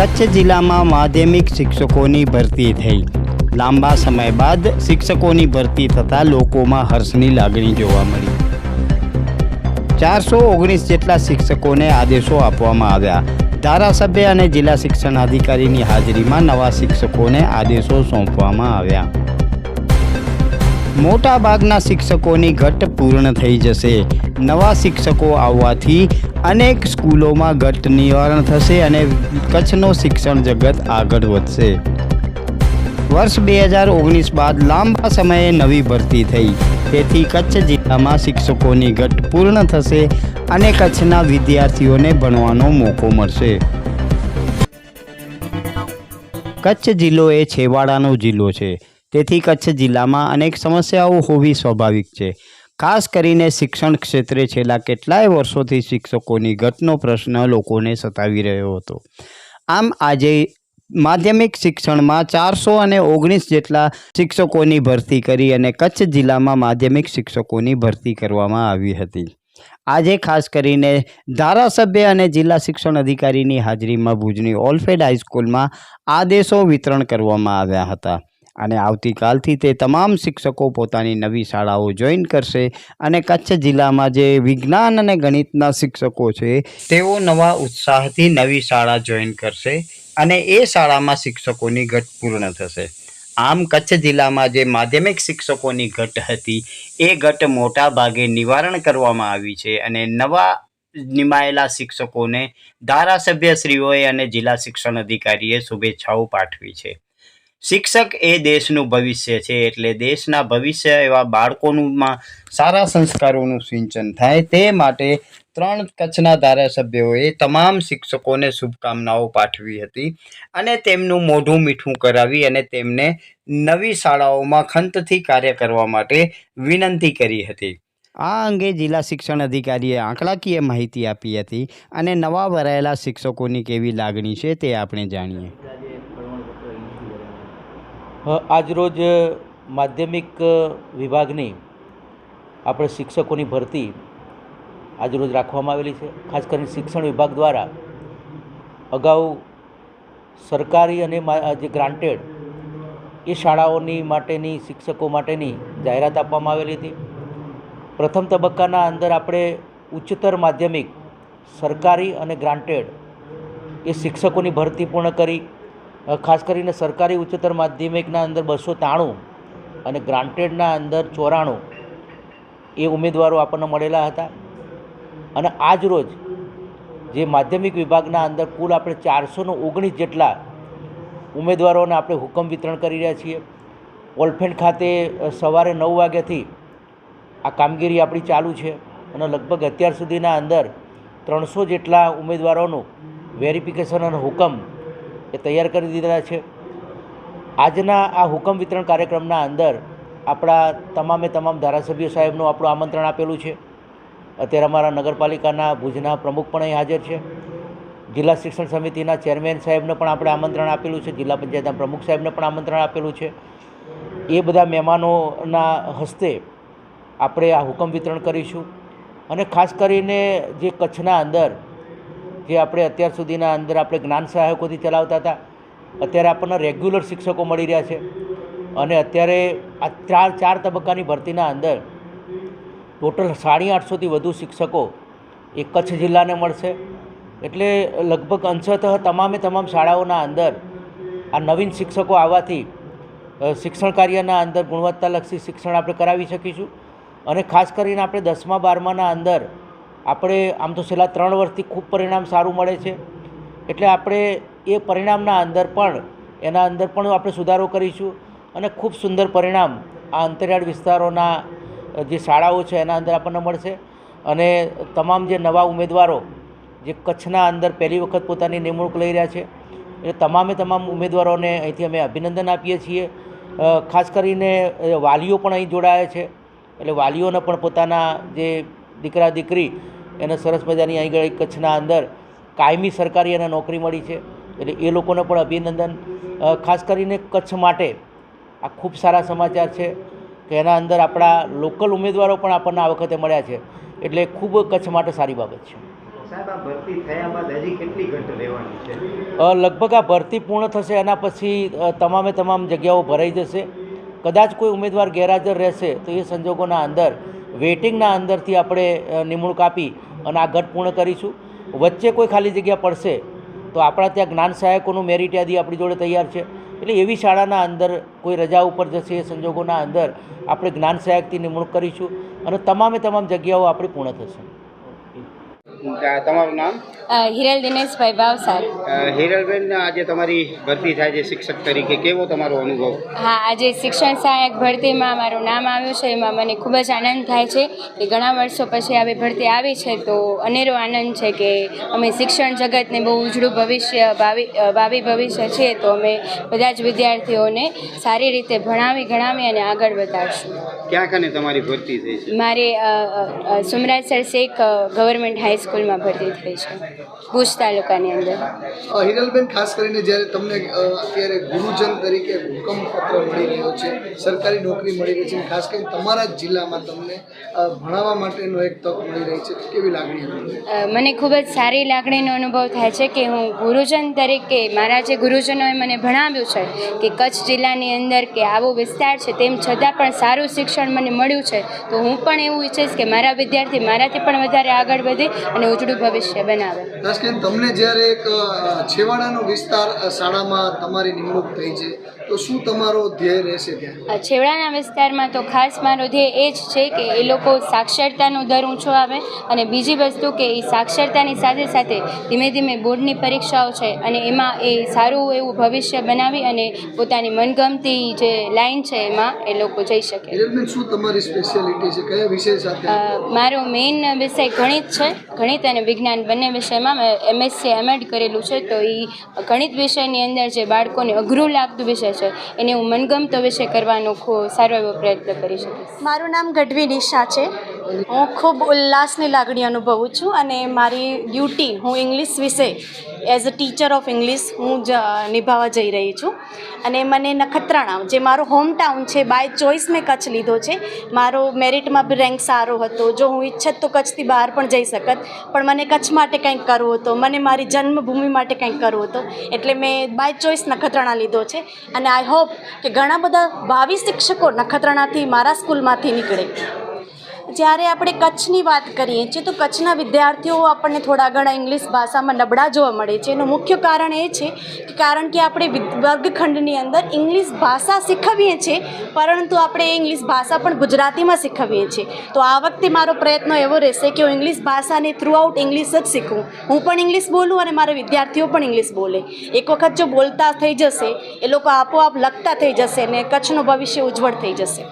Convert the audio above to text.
કચ્છ જિલ્લામાં માધ્યમિક શિક્ષકોની ભરતી થઈ. લાંબા સમય બાદ શિક્ષકોની ભરતી થતાં લોકોમાં હર્ષની લાગણી જોવા મળી. ચારસો ઓગણીસ જેટલા શિક્ષકોને આદેશો આપવામાં આવ્યા. ધારાસભ્ય અને જિલ્લા શિક્ષણ અધિકારીની હાજરીમાં નવા શિક્ષકોને આદેશો સોંપવામાં આવ્યા. મોટા ભાગના શિક્ષકોની ઘટ પૂર્ણ થઈ જશે. નવા શિક્ષકો આવવાથી અનેક સ્કૂલોમાં ઘટ નિવારણ થશે અને કચ્છનો શિક્ષણ જગત આગળ વધશે. વર્ષ બે હજાર ઓગણીસ બાદ લાંબા સમયે નવી ભરતી થઈ. તેથી કચ્છ જિલ્લામાં શિક્ષકોની ઘટ પૂર્ણ થશે અને કચ્છના વિદ્યાર્થીઓને ભણવાનો મોકો મળશે. કચ્છ જિલ્લો એ છેવાડાનો જિલ્લો છે. તેથી કચ્છ જિલ્લામાં અનેક સમસ્યાઓ હોવી સ્વાભાવિક છે. ખાસ કરીને શિક્ષણ ક્ષેત્રે છેલ્લા કેટલાય વર્ષોથી શિક્ષકોની ઘટનો પ્રશ્ન લોકોને સતાવી રહ્યો હતો. આમ આજે માધ્યમિક શિક્ષણમાં ચારસો અને ઓગણીસ જેટલા શિક્ષકોની ભરતી કરી અને કચ્છ જિલ્લામાં માધ્યમિક શિક્ષકોની ભરતી કરવામાં આવી હતી. આજે ખાસ કરીને ધારાસભ્ય અને જિલ્લા શિક્ષણ અધિકારીની હાજરીમાં ભુજની ઓલફેડ હાઈસ્કૂલમાં આદેશો વિતરણ કરવામાં આવ્યા હતા. અને આવતીકાલથી તે તમામ શિક્ષકો પોતાની નવી શાળાઓ જોઈન કરશે અને કચ્છ જિલ્લામાં જે વિજ્ઞાન અને ગણિતના શિક્ષકો છે, તેઓ નવા ઉત્સાહથી નવી શાળા જોઈન કરશે અને એ શાળામાં શિક્ષકોની ઘટ પૂર્ણ થશે. આમ કચ્છ જિલ્લામાં જે માધ્યમિક શિક્ષકોની ઘટ હતી, એ ઘટ મોટા ભાગે નિવારણ કરવામાં આવી છે અને નવા નિમાયેલા શિક્ષકોને ધારાસભ્યશ્રીઓએ અને જિલ્લા શિક્ષણ અધિકારીએ શુભેચ્છાઓ પાઠવી છે. શિક્ષક એ દેશનું ભવિષ્ય છે એટલે દેશના ભવિષ્ય એવા બાળકોનુંમાં સારા સંસ્કારોનું સિંચન થાય તે માટે ત્રણ કચ્છના ધારાસભ્યોએ તમામ શિક્ષકોને શુભકામનાઓ પાઠવી હતી અને તેમનું મોઢું મીઠું કરાવી અને તેમને નવી શાળાઓમાં ખંતથી કાર્ય કરવા માટે વિનંતી કરી હતી. આ અંગે જિલ્લા શિક્ષણ અધિકારીએ આંકડાકીય માહિતી આપી હતી અને નવા ભરાયેલા શિક્ષકોની કેવી લાગણી છે તે આપણે જાણીએ. આજરોજ માધ્યમિક વિભાગની આપણે શિક્ષકોની ભરતી આજરોજ રાખવામાં આવેલી છે. ખાસ કરીને શિક્ષણ વિભાગ દ્વારા અગાઉ સરકારી અને જે ગ્રાન્ટેડ એ શાળાઓની માટેની, શિક્ષકો માટેની જાહેરાત આપવામાં આવેલી હતી. પ્રથમ તબક્કાના અંદર આપણે ઉચ્ચતર માધ્યમિક, સરકારી અને ગ્રાન્ટેડ એ શિક્ષકોની ભરતી પૂર્ણ કરી. ખાસ કરીને સરકારી ઉચ્ચતર માધ્યમિકના અંદર બસો ત્રાણું અને ગ્રાન્ટેડના અંદર ચોરાણું એ ઉમેદવારો આપણને મળેલા હતા. અને આજ રોજ જે માધ્યમિક વિભાગના અંદર કુલ આપણે ચારસોને ઓગણીસ જેટલા ઉમેદવારોને આપણે હુકમ વિતરણ કરી રહ્યા છીએ. ઓલફેન્ડ ખાતે સવારે નવ વાગ્યાથી આ કામગીરી આપણી ચાલુ છે અને લગભગ અત્યાર સુધીના અંદર ત્રણસો જેટલા ઉમેદવારોનું વેરિફિકેશન અને હુકમ એ તૈયાર કરી દીધેલા છે. આજના આ હુકમ વિતરણ કાર્યક્રમના અંદર આપણા તમામે તમામ ધારાસભ્ય સાહેબનું આપણું આમંત્રણ આપેલું છે. અત્યારે અમારા નગરપાલિકાના ભુજના પ્રમુખ પણ અહીં હાજર છે. જિલ્લા શિક્ષણ સમિતિના ચેરમેન સાહેબને પણ આપણે આમંત્રણ આપેલું છે. જિલ્લા પંચાયતના પ્રમુખ સાહેબને પણ આમંત્રણ આપેલું છે. એ બધા મહેમાનોના હસ્તે આપણે આ હુકમ વિતરણ કરીશું. અને ખાસ કરીને જે કચ્છના અંદર જે આપણે અત્યાર સુધીના અંદર આપણે જ્ઞાન સહાયકોથી ચલાવતા હતા, અત્યારે આપણને રેગ્યુલર શિક્ષકો મળી રહ્યા છે. અને અત્યારે આ ચાર ચાર તબક્કાની ભરતીના અંદર ટોટલ સાડી આઠસોથી વધુ શિક્ષકો એ કચ્છ જિલ્લાને મળશે. એટલે લગભગ અંશતઃ તમામે તમામ શાળાઓના અંદર આ નવીન શિક્ષકો આવવાથી શિક્ષણ કાર્યના અંદર ગુણવત્તાલક્ષી શિક્ષણ આપણે કરાવી શકીશું. અને ખાસ કરીને આપણે દસમા, બારમાના અંદર આપણે આમ તો છેલ્લા ત્રણ વર્ષથી ખૂબ પરિણામ સારું મળે છે. એટલે આપણે એ પરિણામના અંદર પણ, એના અંદર પણ આપણે સુધારો કરીશું અને ખૂબ સુંદર પરિણામ આ અંતરિયાળ વિસ્તારોના જે શાળાઓ છે એના અંદર આપણને મળશે. અને તમામ જે નવા ઉમેદવારો, જે કચ્છના અંદર પહેલી વખત પોતાની નિમણૂક લઈ રહ્યા છે, એ તમામે તમામ ઉમેદવારોને અહીંથી અમે અભિનંદન આપીએ છીએ. ખાસ કરીને વાલીઓ પણ અહીં જોડાયા છે. એટલે વાલીઓને પણ પોતાના જે દીકરા દીકરી એને સરસ મજાની અહીં આગળ કચ્છના અંદર કાયમી સરકારી એને નોકરી મળી છે. એટલે એ લોકોને પણ અભિનંદન. ખાસ કરીને કચ્છ માટે આ ખૂબ સારા સમાચાર છે કે એના અંદર આપણા લોકલ ઉમેદવારો પણ આપણને આ વખતે મળ્યા છે. એટલે ખૂબ કચ્છ માટે સારી બાબત છે. લગભગ આ ભરતી પૂર્ણ થશે એના પછી તમામે તમામ જગ્યાઓ ભરાઈ જશે. કદાચ કોઈ ઉમેદવાર ગેરહાજર રહેશે તો એ સંજોગોના અંદર વેઇટિંગના અંદરથી આપણે નિમણૂક આપી અને આ ઘટ પૂર્ણ કરીશું. વચ્ચે કોઈ ખાલી જગ્યા પડશે, તો આપણા ત્યાં જ્ઞાન સહાયકોનું મેરિટ યાદી આપણી જોડે તૈયાર છે. એટલે એવી શાળાના અંદર કોઈ રજા ઉપર જશે એ સંજોગોના અંદર આપણે જ્ઞાન સહાયકથી નિમણૂક કરીશું અને તમામે તમામ જગ્યાઓ આપણી પૂર્ણ થશે. તમારું નામ? હિરલ દિનેશભાઈ ભાવસાર હિરલબેન આજે તમારી ભરતી થાય છે શિક્ષક તરીકે. કેવો તમારો અનુભવ? હા આજે શિક્ષણ સહાયક ભરતીમાં મારું નામ આવ્યું છે. એમાં મને ખૂબ જ આનંદ થાય છે કે ઘણા વર્ષો પછી આવી ભરતી આવી છે તો અનેરો આનંદ છે કે અમે શિક્ષણ જગતને બહુ ઉજળું ભવિષ્ય ભાવિ ભાવિ ભવિષ્ય છે તો અમે બધા જ વિદ્યાર્થીઓને સારી રીતે ભણાવી ગણાવી અને આગળ વધારશું. ક્યાં કને તમારી ભરતી થઈ છે? મારે સુમરાજસર શેખ ગવર્મેન્ટ ગવર્મેન્ટ હાઈસ્કૂલમાં ભરતી થઈ છે. ભુજ તાલુકાની અંદર. હિરલબેન ખાસ કરીને જ્યારે તમને અત્યારે ગુરુજન તરીકે હુકમપત્ર મળી રહ્યો છે સરકારી નોકરી મળી રહી છે ખાસ કરીને તમારા જ જિલ્લામાં તમને ભણાવવા માટેનો એક તક મળી રહી છે કેવી લાગણી મને ખૂબ જ સારી લાગણીનો અનુભવ થાય છે કે હું ગુરુજન તરીકે મારા જે ગુરુજનોએ મને ભણાવ્યું છે કે કચ્છ જિલ્લાની અંદર કે આવો વિસ્તાર છે તેમ છતાં પણ સારું શિક્ષણ મને મળ્યું છે તો હું પણ એવું ઈચ્છીશ કે મારા વિદ્યાર્થી મારાથી પણ વધારે આગળ વધે અને ઉજળું ભવિષ્ય બનાવે. તમને જ્યારે એક છેવાડાનો વિસ્તાર શાળામાં તમારી નિમણૂક થઈ છે તો શું તમારો ધ્યેય રહેશે ત્યાં? છેવાડાના વિસ્તારમાં તો ખાસ મારો ધ્યેય એ જ છે કે એ લોકો સાક્ષરતાનો દર ઊંચો આવે અને બીજી વસ્તુ કે એ સાક્ષરતાની સાથે સાથે ધીમે ધીમે બોર્ડની પરીક્ષાઓ છે અને એમાં એ સારું એવું ભવિષ્ય બનાવી અને પોતાની મનગમતી જે લાઈન છે એમાં એ લોકો જઈ શકે. શું તમારી સ્પેશિયાલિટી છે? કયા વિષય સાથે? મારો મેઇન વિષય ગણિત છે. ગણિત અને વિજ્ઞાન બંને વિષયમાં મેં એમએસસી એમએડ કરેલું છે. તો એ ગણિત વિષયની અંદર જે બાળકોને અઘરું લાગતું વિષય છે એને હું મનગમતો વિષય કરવાનો સારો એવો પ્રયત્ન કરી શકીશ મારું નામ ગઢવી નિશા છે. હું ખૂબ ઉલ્લાસની લાગણી અનુભવું છું અને મારી ડ્યુટી હું ઇંગ્લિશ વિશે as a teacher of English હું જ નિભાવવા જઈ રહી છું. અને મને નખત્રાણા, જે મારો હોમ ટાઉન છે બાય ચોઇસ મેં કચ્છ લીધો છે. મારો મેરિટમાં બી રેન્ક સારો હતો. જો હું ઈચ્છત તો કચ્છથી બહાર પણ જઈ શકત, પણ મને કચ્છ માટે કંઈક કરવું હતો. મને મારી જન્મભૂમિ માટે કંઈક કરવું હતું. એટલે મેં બાય ચોઇસ નખત્રાણા લીધો છે. અને આઈ હોપ કે ઘણા બધા ભાવિ શિક્ષકો નખત્રાણાથી મારા સ્કૂલમાંથી નીકળે. જ્યારે આપણે કચ્છની વાત કરીએ છીએ, તો કચ્છના વિદ્યાર્થીઓ આપણને થોડા ઘણા ઇંગ્લિશ ભાષામાં નબળા જોવા મળે છે. એનું મુખ્ય કારણ એ છે કે કારણ કે આપણે વર્ગખંડની અંદર ઇંગ્લિશ ભાષા શીખવીએ છીએ, પરંતુ આપણે એ ઇંગ્લિશ ભાષા પણ ગુજરાતીમાં શીખવીએ છીએ. તો આ વખતે મારો પ્રયત્ન એવો રહેશે કે હું ઇંગ્લિશ ભાષાને થ્રુ આઉટ ઇંગ્લિશ જ શીખું. હું પણ ઇંગ્લિશ બોલું અને મારા વિદ્યાર્થીઓ પણ ઇંગ્લિશ બોલે. એક વખત જો બોલતા થઈ જશે, એ લોકો આપોઆપ લખતા થઈ જશે અને કચ્છનું ભવિષ્ય ઉજ્જવળ થઈ જશે.